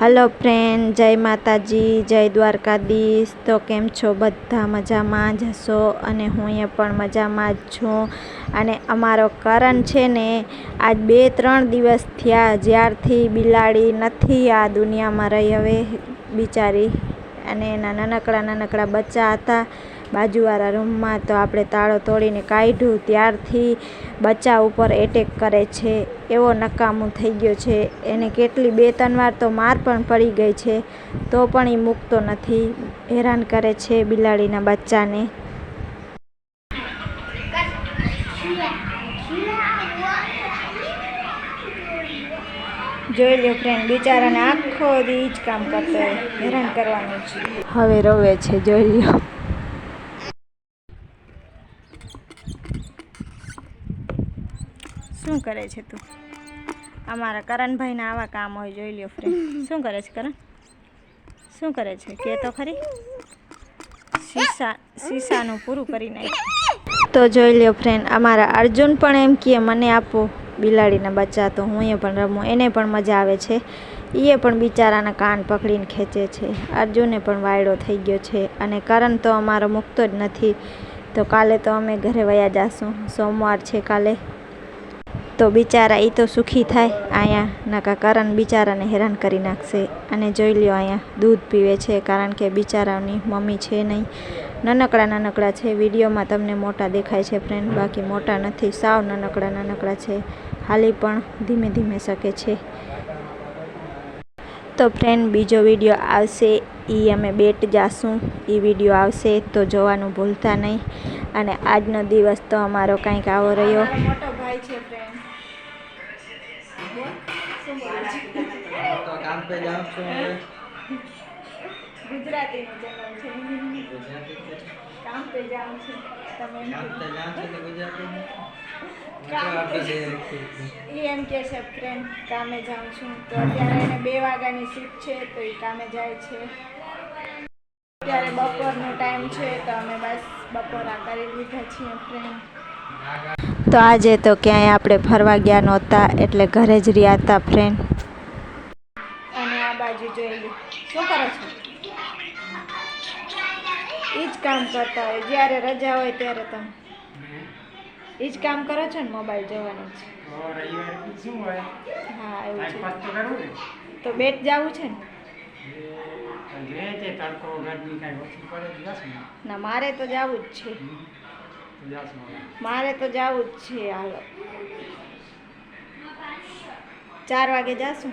Hello friend જય માતાજી, જય દ્વારકાધીશ. તો કેમ છો? બધા મજામાં જ હશો? અને હું એ પણ મજામાં જ છું. અને અમારો કરણ છે ને, આજ બે ત્રણ દિવસ થયા. જ્યારથી બિલાડી નથી આ દુનિયામાં રહી હવે બિચારી. અને એના નાનકડા નાનકડા બચ્ચા હતા. બાજુવાળા રૂમમાં તો આપણે તાળો તોડીને કાઢ્યું. ત્યારથી બચ્ચા ઉપર એટેક કરે છે. એવો નકામું થઈ ગયો છે. એને કેટલી બે ત્રણ વાર તો માર પણ પડી ગઈ છે. તો પણ એ મૂકતો નથી. હેરાન કરે છે બિલાડીના બચ્ચાને. જોઈ લો ફ્રેન્ડ બિચારાને આખો દી જ કામ કરતો હેરાન કરવાનું છે. હવે રોવે છે, જોઈ લ્યો શું કરે છે તું? અમારા કરણભાઈના આવા કામ હોય, જોઈ લ્યો ફ્રેન્ડ. શું કરે છે કરણ? શું કરે છે? કે તો ખરી? શીશા, શીશાનું પૂરું કરી નાખ્યું. તો જોઈ લ્યો ફ્રેન્ડ, અમારા અર્જુન પણ એમ કહે મને આપો બિલાડીના બચ્ચા. તો હું એ પણ રમું. એને પણ મજા આવે છે. એ પણ બિચારાના કાન પકડીને ખેંચે છે. અર્જુને પણ વાયડો થઈ ગયો છે. અને કરણ તો અમારો મૂકતો જ નથી. તો કાલે તો અમે ઘરે વયા જશું. સોમવાર છે કાલે. તો બિચારા એ તો સુખી થાય. અહીંયા નકા કરણ બિચારાને હેરાન કરી નાખશે. અને જોઈ લ્યો અહીંયા દૂધ પીવે છે કારણ કે બિચારાની મમ્મી છે નહીં. નાનકડા નાનકડા છે. વિડીયોમાં તમને મોટા દેખાય છે ફ્રેન્ડ બાકી મોટા નથી. સાવ નાનકડા નાનકડા છે. હાલી પણ ધીમે ધીમે શકે છે. તો ફ્રેન્ડ બીજો વીડિયો આવશે. એ અમે બેટ જાશું. એ વીડિયો આવશે તો જોવાનું ભૂલતા નહીં. અને આજનો દિવસ તો અમારો કંઈક આવો રહ્યો. ગુજરાતીનું ચેનલ છે. કામ પે જાઉં છું. તમે કામ એમ કે છે ફ્રેન્ડ કામે જાઉં છું. તો અત્યારે એને બે વાગ્યાની સીટ છે તો એ કામે જાય છે. અત્યારે બપોરનો ટાઈમ છે તો અમે બસ બપોરા કરી લીધા છીએ ફ્રેન્ડ. તો આજે તો ક્યાંય આપણે ફરવા ગયા નહોતા એટલે ઘરે જ રહ્યા હતા ફ્રેન્ડ અને આ બાજુ જોઈ શું કરો છો? એ જ કામ કરતા હોય. જ્યારે રજા હોય ત્યારે તમે. એ જ કામ કરો છો ને મોબાઈલ જોવાનું છે હા એવું છે. તો કરવું ને તો બેટ જવું છે ને ને. ના મારે તો જવું જ છે. મારે તો જવું જ છે હાલો. ચાર વાગે જાશું?